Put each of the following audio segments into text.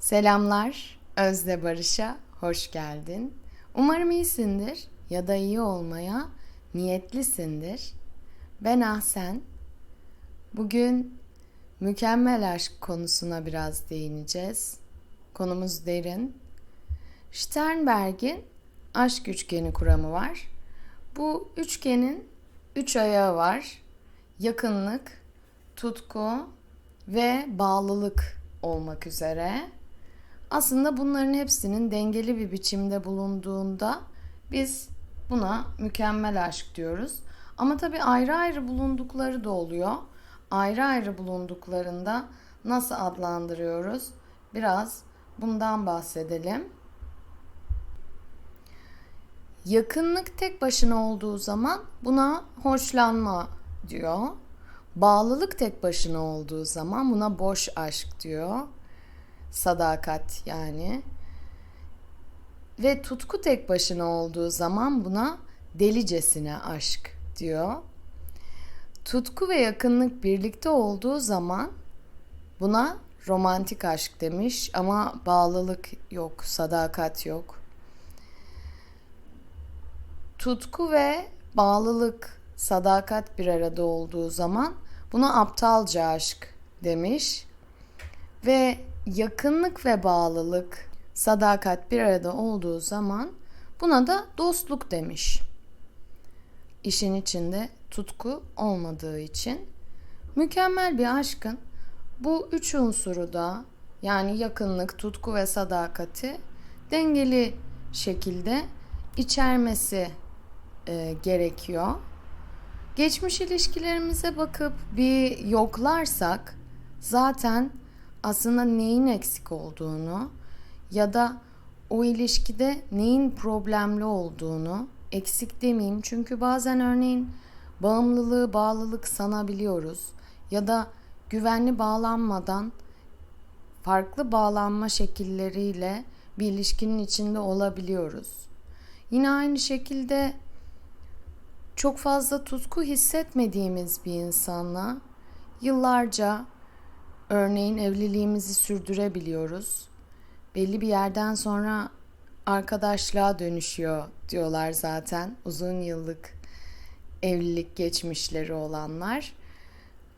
Selamlar, Özde Barış'a hoş geldin. Umarım iyisindir ya da iyi olmaya niyetlisindir. Ben Ahsen. Bugün mükemmel aşk konusuna biraz değineceğiz. Konumuz derin. Sternberg'in aşk üçgeni kuramı var. Bu üçgenin üç ayağı var. Yakınlık, tutku ve bağlılık olmak üzere. Aslında bunların hepsinin dengeli bir biçimde bulunduğunda biz buna mükemmel aşk diyoruz. Ama tabii ayrı ayrı bulundukları da oluyor. Ayrı ayrı bulunduklarında nasıl adlandırıyoruz? Biraz bundan bahsedelim. Yakınlık tek başına olduğu zaman buna hoşlanma diyor. Bağlılık tek başına olduğu zaman buna boş aşk diyor. Sadakat yani. Ve tutku tek başına olduğu zaman buna delicesine aşk diyor. Tutku ve yakınlık birlikte olduğu zaman buna romantik aşk demiş ama bağlılık yok, sadakat yok. Tutku ve bağlılık, sadakat bir arada olduğu zaman buna aptalca aşk demiş. Ve yakınlık ve bağlılık, sadakat bir arada olduğu zaman buna da dostluk demiş. İşin içinde tutku olmadığı için mükemmel bir aşkın bu üç unsuru da yani yakınlık, tutku ve sadakati dengeli şekilde içermesi e, gerekiyor. Geçmiş ilişkilerimize bakıp bir yoklarsak zaten aslında neyin eksik olduğunu ya da o ilişkide neyin problemli olduğunu eksik demeyeyim çünkü bazen örneğin bağımlılığı bağlılık sanabiliyoruz ya da güvenli bağlanmadan farklı bağlanma şekilleriyle bir ilişkinin içinde olabiliyoruz. Yine aynı şekilde çok fazla tutku hissetmediğimiz bir insanla yıllarca örneğin evliliğimizi sürdürebiliyoruz. Belli bir yerden sonra arkadaşlığa dönüşüyor diyorlar zaten uzun yıllık evlilik geçmişleri olanlar.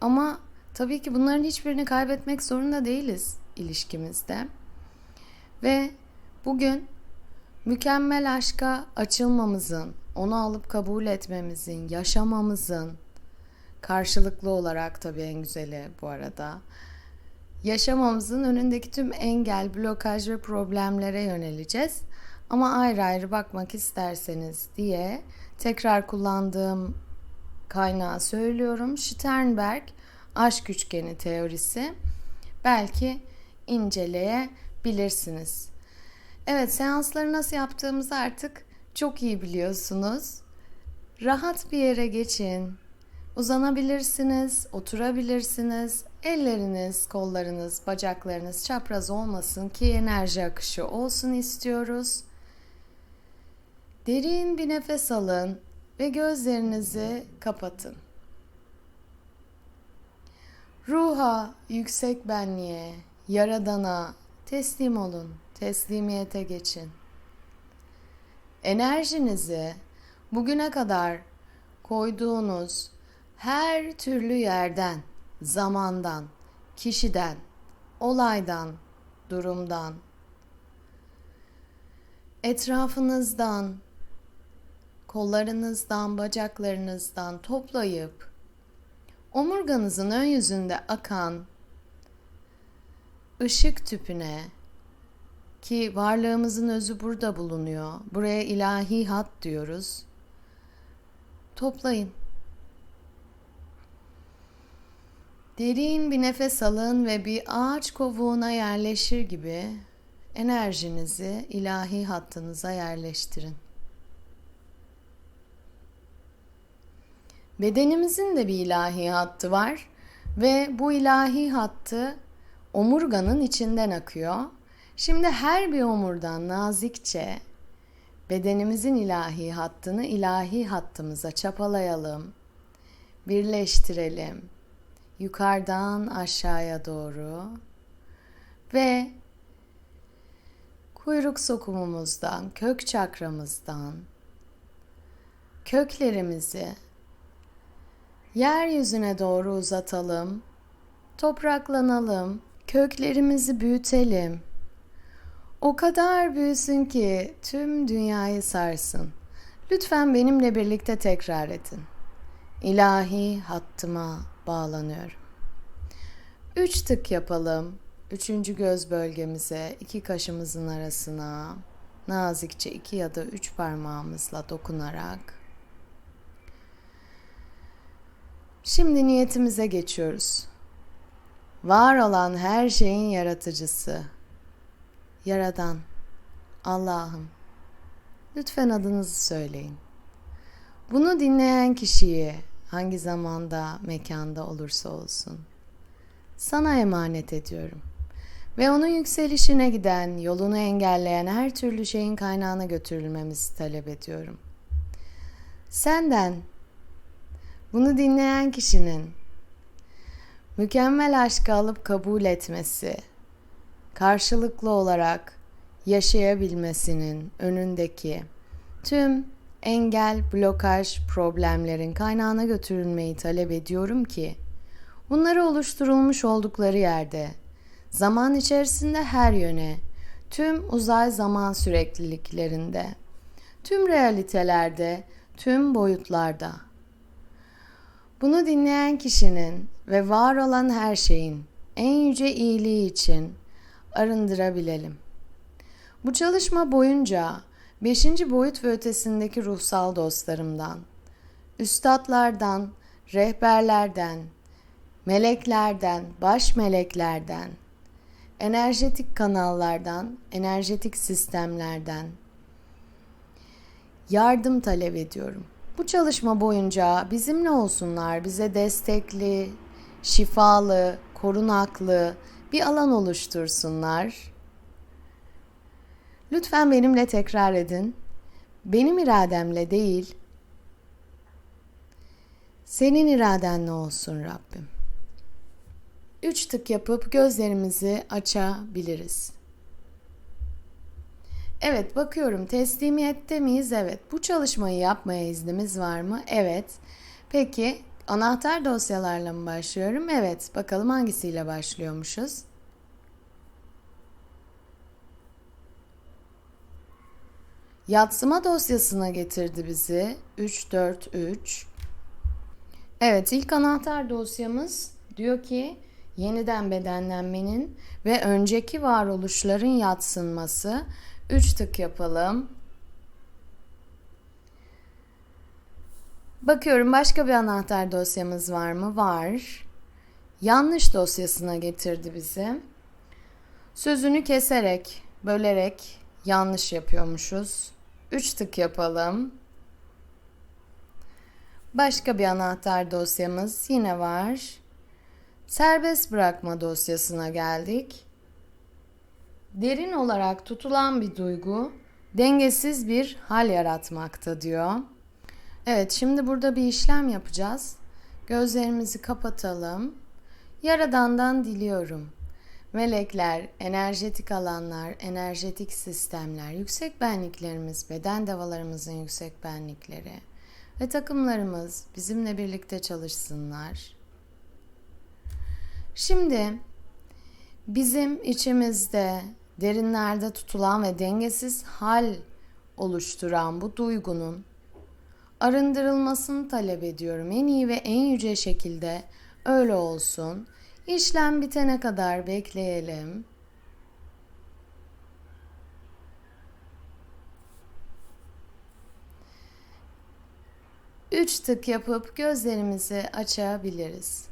Ama tabii ki bunların hiçbirini kaybetmek zorunda değiliz ilişkimizde. Ve bugün mükemmel aşka açılmamızın, onu alıp kabul etmemizin, yaşamamızın karşılıklı olarak tabii en güzeli bu arada yaşamamızın önündeki tüm engel, blokaj ve problemlere yöneleceğiz. Ama ayrı ayrı bakmak isterseniz diye tekrar kullandığım kaynağı söylüyorum. Sternberg aşk üçgeni teorisi. Belki inceleyebilirsiniz. Evet seansları nasıl yaptığımızı artık çok iyi biliyorsunuz. Rahat bir yere geçin. Uzanabilirsiniz, oturabilirsiniz. Elleriniz, kollarınız, bacaklarınız çapraz olmasın ki enerji akışı olsun istiyoruz. Derin bir nefes alın ve gözlerinizi kapatın. Ruha, yüksek benliğe, yaradana teslim olun. Teslimiyete geçin. Enerjinizi bugüne kadar koyduğunuz her türlü yerden, zamandan, kişiden, olaydan, durumdan, etrafınızdan, kollarınızdan, bacaklarınızdan toplayıp omurganızın ön yüzünde akan ışık tüpüne ki varlığımızın özü burada bulunuyor. Buraya ilahi hat diyoruz. Toplayın. Derin bir nefes alın ve bir ağaç kovuğuna yerleşir gibi enerjinizi ilahi hattınıza yerleştirin. Bedenimizin de bir ilahi hattı var ve bu ilahi hattı omurganın içinden akıyor. Şimdi her bir omurdan nazikçe bedenimizin ilahi hattını ilahi hattımıza çapalayalım, birleştirelim yukarıdan aşağıya doğru ve kuyruk sokumumuzdan, kök çakramızdan köklerimizi yeryüzüne doğru uzatalım. Topraklanalım, köklerimizi büyütelim. O kadar büyüsün ki tüm dünyayı sarsın. Lütfen benimle birlikte tekrar edin. İlahi hattıma bağlanıyorum. Üç tık yapalım. Üçüncü göz bölgemize, iki kaşımızın arasına nazikçe iki ya da üç parmağımızla dokunarak Şimdi niyetimize geçiyoruz. Var olan her şeyin yaratıcısı, Yaradan, Allah'ım. Lütfen adınızı söyleyin. Bunu dinleyen kişiyi hangi zamanda, mekanda olursa olsun sana emanet ediyorum. Ve onun yükselişine giden, yolunu engelleyen her türlü şeyin kaynağına götürülmemizi talep ediyorum. Senden bunu dinleyen kişinin mükemmel aşkı alıp kabul etmesi, karşılıklı olarak yaşayabilmesinin önündeki tüm engel, blokaj, problemlerin kaynağına götürülmeyi talep ediyorum ki bunları oluşturulmuş oldukları yerde zaman içerisinde her yöne, tüm uzay zaman sürekliliklerinde, tüm realitelerde, tüm boyutlarda bunu dinleyen kişinin ve var olan her şeyin en yüce iyiliği için arındırabilelim. Bu çalışma boyunca 5. boyut ve ötesindeki ruhsal dostlarımdan, üstadlardan, rehberlerden, meleklerden, baş meleklerden, enerjetik kanallardan, enerjetik sistemlerden yardım talep ediyorum. Bu çalışma boyunca bizimle olsunlar, bize destekli, şifalı, korunaklı bir alan oluştursunlar. Lütfen benimle tekrar edin. Benim irademle değil, senin iradenle olsun Rabbim. Üç tık yapıp gözlerimizi açabiliriz. Evet bakıyorum teslimiyette miyiz? Evet. Bu çalışmayı yapmaya iznimiz var mı? Evet. Peki anahtar dosyalarla mı başlıyorum? Evet. Bakalım hangisiyle başlıyormuşuz? Yatsıma dosyasına getirdi bizi. 343. Evet ilk anahtar dosyamız diyor ki yeniden bedenlenmenin ve önceki varoluşların yatsınması 3 tık yapalım. Bakıyorum başka bir anahtar dosyamız var mı? Var. Yanlış dosyasına getirdi bizi. Sözünü keserek, bölerek yanlış yapıyormuşuz. 3 tık yapalım. Başka bir anahtar dosyamız yine var. Serbest bırakma dosyasına geldik derin olarak tutulan bir duygu dengesiz bir hal yaratmakta diyor. Evet şimdi burada bir işlem yapacağız. Gözlerimizi kapatalım. Yaradandan diliyorum. Melekler, enerjetik alanlar, enerjetik sistemler, yüksek benliklerimiz, beden devalarımızın yüksek benlikleri ve takımlarımız bizimle birlikte çalışsınlar. Şimdi bizim içimizde derinlerde tutulan ve dengesiz hal oluşturan bu duygunun arındırılmasını talep ediyorum. En iyi ve en yüce şekilde öyle olsun. İşlem bitene kadar bekleyelim. Üç tık yapıp gözlerimizi açabiliriz.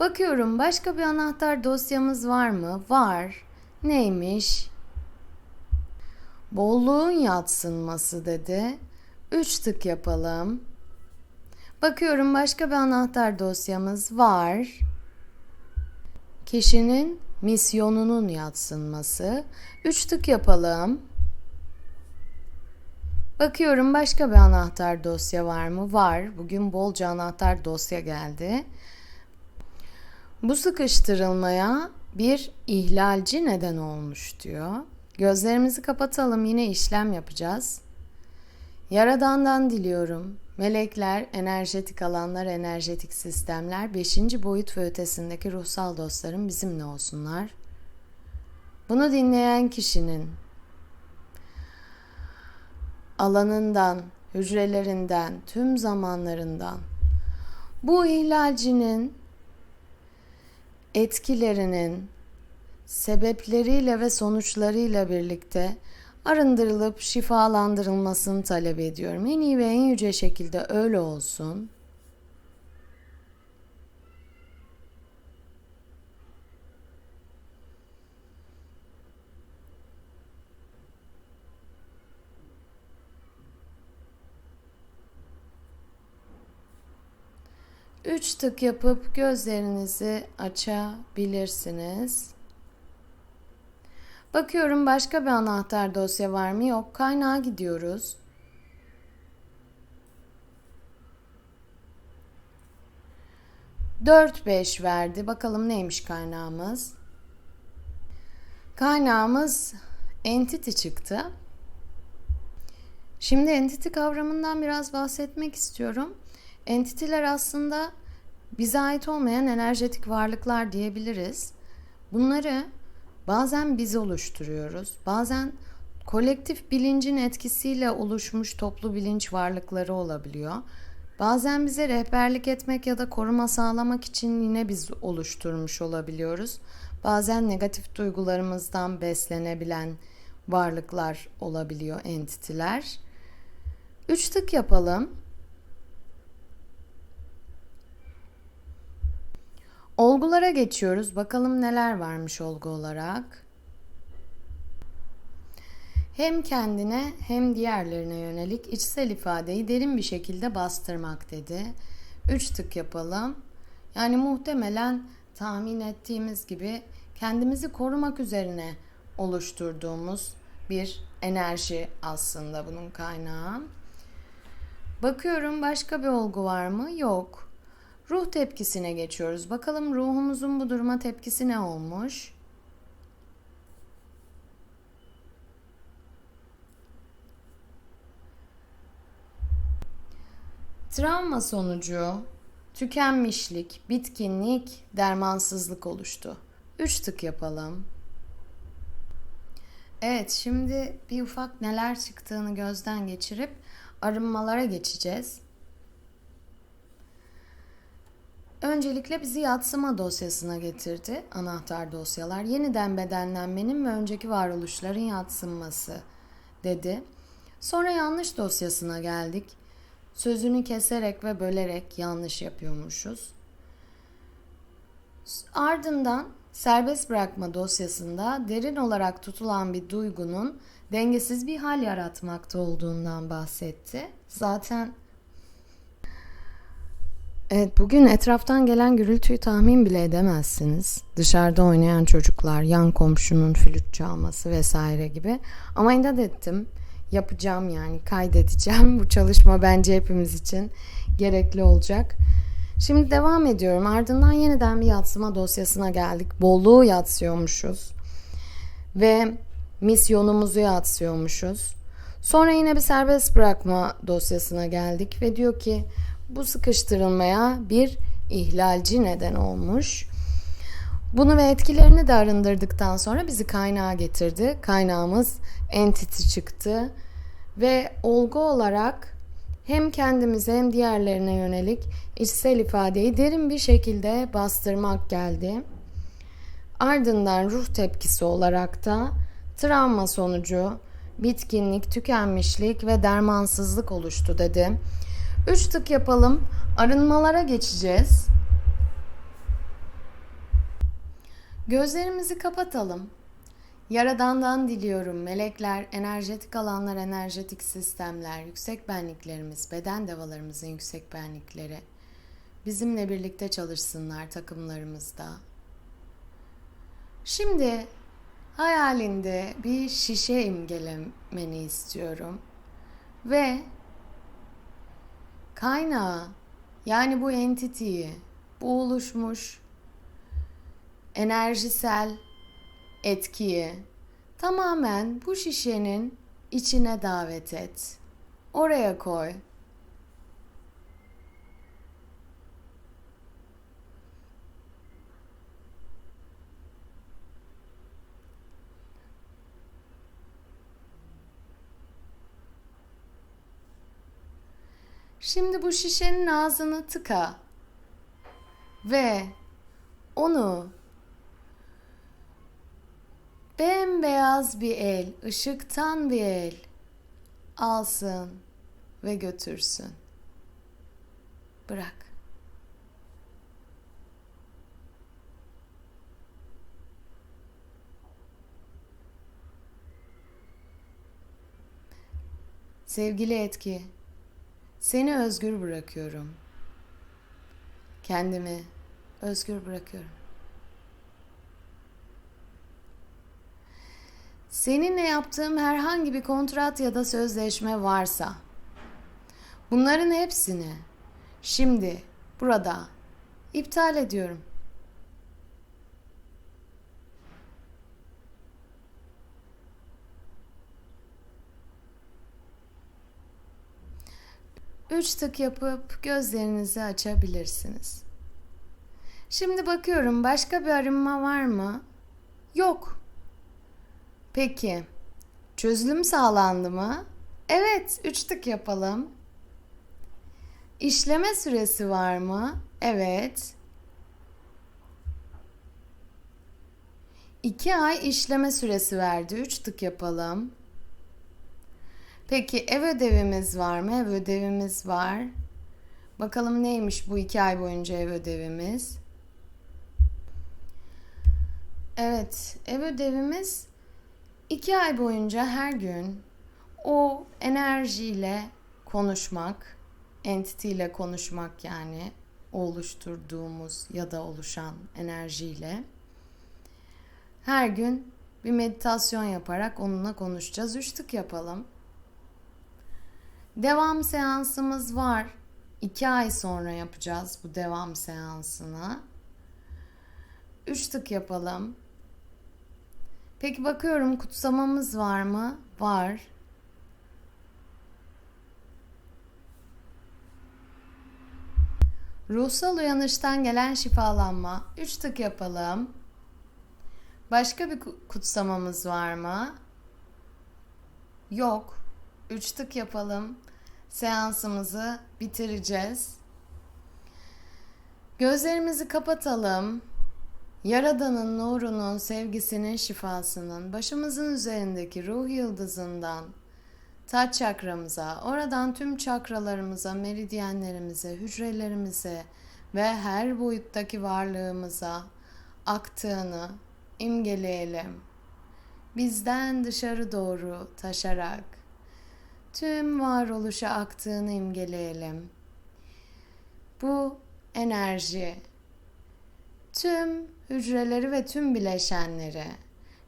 Bakıyorum başka bir anahtar dosyamız var mı? Var. Neymiş? Bolluğun yatsınması dedi. Üç tık yapalım. Bakıyorum başka bir anahtar dosyamız var. Kişinin misyonunun yatsınması. Üç tık yapalım. Bakıyorum başka bir anahtar dosya var mı? Var. Bugün bolca anahtar dosya geldi. Bu sıkıştırılmaya bir ihlalci neden olmuş diyor. Gözlerimizi kapatalım yine işlem yapacağız. Yaradandan diliyorum. Melekler, enerjetik alanlar, enerjetik sistemler, 5. boyut ve ötesindeki ruhsal dostlarım bizimle olsunlar. Bunu dinleyen kişinin alanından, hücrelerinden, tüm zamanlarından bu ihlalcinin etkilerinin sebepleriyle ve sonuçlarıyla birlikte arındırılıp şifalandırılmasını talep ediyorum. En iyi ve en yüce şekilde öyle olsun. Üç tık yapıp gözlerinizi açabilirsiniz. Bakıyorum başka bir anahtar dosya var mı? Yok. Kaynağa gidiyoruz. Dört beş verdi. Bakalım neymiş kaynağımız? Kaynağımız entity çıktı. Şimdi entity kavramından biraz bahsetmek istiyorum. Entitiler aslında bize ait olmayan enerjetik varlıklar diyebiliriz. Bunları bazen biz oluşturuyoruz, bazen kolektif bilincin etkisiyle oluşmuş toplu bilinç varlıkları olabiliyor. Bazen bize rehberlik etmek ya da koruma sağlamak için yine biz oluşturmuş olabiliyoruz. Bazen negatif duygularımızdan beslenebilen varlıklar olabiliyor entitiler. Üç tık yapalım. Olgulara geçiyoruz. Bakalım neler varmış olgu olarak. Hem kendine hem diğerlerine yönelik içsel ifadeyi derin bir şekilde bastırmak dedi. Üç tık yapalım. Yani muhtemelen tahmin ettiğimiz gibi kendimizi korumak üzerine oluşturduğumuz bir enerji aslında bunun kaynağı. Bakıyorum başka bir olgu var mı? Yok. Ruh tepkisine geçiyoruz. Bakalım ruhumuzun bu duruma tepkisi ne olmuş? Travma sonucu tükenmişlik, bitkinlik, dermansızlık oluştu. Üç tık yapalım. Evet, şimdi bir ufak neler çıktığını gözden geçirip arınmalara geçeceğiz. Öncelikle bizi yatsıma dosyasına getirdi. Anahtar dosyalar. Yeniden bedenlenmenin ve önceki varoluşların yatsınması dedi. Sonra yanlış dosyasına geldik. Sözünü keserek ve bölerek yanlış yapıyormuşuz. Ardından serbest bırakma dosyasında derin olarak tutulan bir duygunun dengesiz bir hal yaratmakta olduğundan bahsetti. Zaten Evet bugün etraftan gelen gürültüyü tahmin bile edemezsiniz. Dışarıda oynayan çocuklar, yan komşunun flüt çalması vesaire gibi. Ama inat ettim. Yapacağım yani kaydedeceğim. Bu çalışma bence hepimiz için gerekli olacak. Şimdi devam ediyorum. Ardından yeniden bir yatsıma dosyasına geldik. Bolluğu yatsıyormuşuz. Ve misyonumuzu yatsıyormuşuz. Sonra yine bir serbest bırakma dosyasına geldik ve diyor ki bu sıkıştırılmaya bir ihlalci neden olmuş. Bunu ve etkilerini de arındırdıktan sonra bizi kaynağa getirdi. Kaynağımız entity çıktı ve olgu olarak hem kendimize hem diğerlerine yönelik içsel ifadeyi derin bir şekilde bastırmak geldi. Ardından ruh tepkisi olarak da travma sonucu bitkinlik, tükenmişlik ve dermansızlık oluştu dedi. Üç tık yapalım. Arınmalara geçeceğiz. Gözlerimizi kapatalım. Yaradandan diliyorum melekler, enerjetik alanlar, enerjetik sistemler, yüksek benliklerimiz, beden devalarımızın yüksek benlikleri bizimle birlikte çalışsınlar takımlarımızda. Şimdi hayalinde bir şişe imgelemeni istiyorum ve kaynağı yani bu entity'yi, bu oluşmuş enerjisel etkiyi tamamen bu şişenin içine davet et. Oraya koy. Şimdi bu şişenin ağzını tıka ve onu bembeyaz bir el, ışıktan bir el alsın ve götürsün. Bırak. Sevgili etki, seni özgür bırakıyorum. Kendimi özgür bırakıyorum. Seninle yaptığım herhangi bir kontrat ya da sözleşme varsa bunların hepsini şimdi burada iptal ediyorum. Üç tık yapıp gözlerinizi açabilirsiniz. Şimdi bakıyorum başka bir arınma var mı? Yok. Peki. Çözülüm sağlandı mı? Evet, üç tık yapalım. İşleme süresi var mı? Evet. İki ay işleme süresi verdi. Üç tık yapalım. Peki ev ödevimiz var mı? Ev ödevimiz var. Bakalım neymiş bu iki ay boyunca ev ödevimiz? Evet, ev ödevimiz iki ay boyunca her gün o enerjiyle konuşmak, entity ile konuşmak yani oluşturduğumuz ya da oluşan enerjiyle her gün bir meditasyon yaparak onunla konuşacağız. Üç tık yapalım. Devam seansımız var. İki ay sonra yapacağız bu devam seansını. Üç tık yapalım. Peki bakıyorum kutsamamız var mı? Var. Ruhsal uyanıştan gelen şifalanma. Üç tık yapalım. Başka bir kutsamamız var mı? Yok. Üç tık yapalım. Seansımızı bitireceğiz. Gözlerimizi kapatalım. Yaradan'ın nurunun, sevgisinin, şifasının başımızın üzerindeki ruh yıldızından taç çakramıza, oradan tüm çakralarımıza, meridyenlerimize, hücrelerimize ve her boyuttaki varlığımıza aktığını imgeleyelim. Bizden dışarı doğru taşarak tüm varoluşa aktığını imgeleyelim. Bu enerji tüm hücreleri ve tüm bileşenleri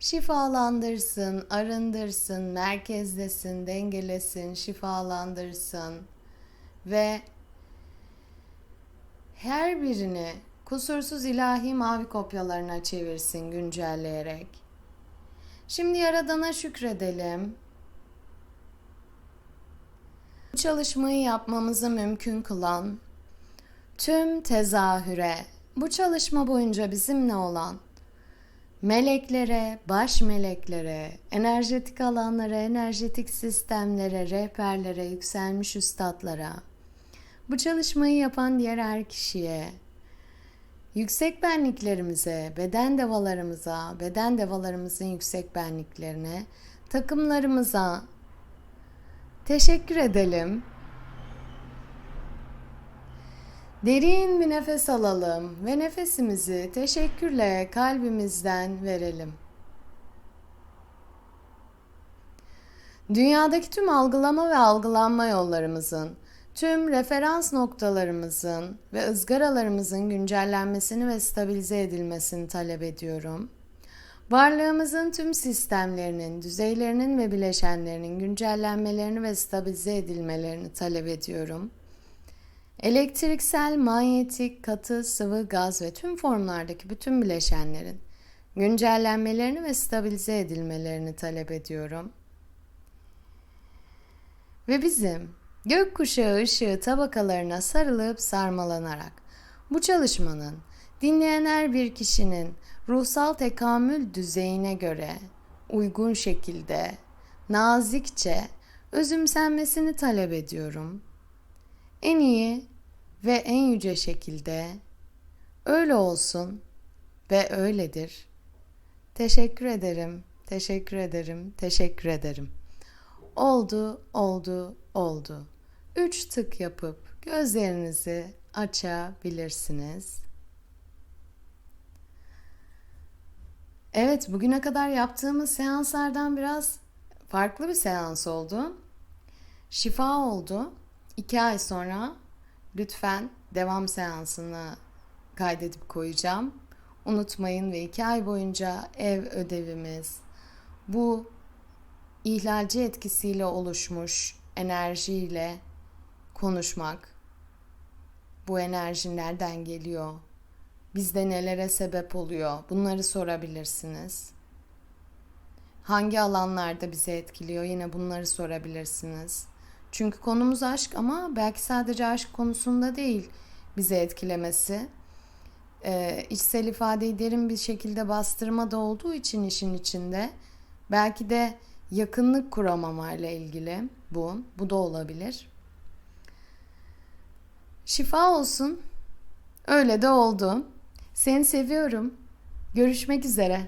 şifalandırsın, arındırsın, merkezlesin, dengelesin, şifalandırsın ve her birini kusursuz ilahi mavi kopyalarına çevirsin güncelleyerek. Şimdi Yaradan'a şükredelim. Çalışmayı yapmamızı mümkün kılan tüm tezahüre, bu çalışma boyunca bizimle olan meleklere, baş meleklere, enerjetik alanlara, enerjetik sistemlere, rehberlere, yükselmiş üstadlara, bu çalışmayı yapan diğer her kişiye, yüksek benliklerimize, beden devalarımıza, beden devalarımızın yüksek benliklerine, takımlarımıza teşekkür edelim. Derin bir nefes alalım ve nefesimizi teşekkürle kalbimizden verelim. Dünyadaki tüm algılama ve algılanma yollarımızın, tüm referans noktalarımızın ve ızgaralarımızın güncellenmesini ve stabilize edilmesini talep ediyorum. Varlığımızın tüm sistemlerinin, düzeylerinin ve bileşenlerinin güncellenmelerini ve stabilize edilmelerini talep ediyorum.'' Elektriksel, manyetik, katı, sıvı, gaz ve tüm formlardaki bütün bileşenlerin güncellenmelerini ve stabilize edilmelerini talep ediyorum. Ve bizim gökkuşağı ışığı tabakalarına sarılıp sarmalanarak bu çalışmanın dinleyen her bir kişinin ruhsal tekamül düzeyine göre uygun şekilde nazikçe özümsenmesini talep ediyorum. En iyi ve en yüce şekilde öyle olsun ve öyledir. Teşekkür ederim, teşekkür ederim, teşekkür ederim. Oldu, oldu, oldu. Üç tık yapıp gözlerinizi açabilirsiniz. Evet, bugüne kadar yaptığımız seanslardan biraz farklı bir seans oldu. Şifa oldu. İki ay sonra lütfen devam seansını kaydedip koyacağım. Unutmayın ve iki ay boyunca ev ödevimiz bu ihlalci etkisiyle oluşmuş enerjiyle konuşmak. Bu enerji nereden geliyor? Bizde nelere sebep oluyor? Bunları sorabilirsiniz. Hangi alanlarda bizi etkiliyor? Yine bunları sorabilirsiniz. Çünkü konumuz aşk ama belki sadece aşk konusunda değil bizi etkilemesi. Ee, içsel ifadeyi derin bir şekilde bastırma da olduğu için işin içinde belki de yakınlık kuramamayla ilgili bu. Bu da olabilir. Şifa olsun. Öyle de oldu. Seni seviyorum. Görüşmek üzere.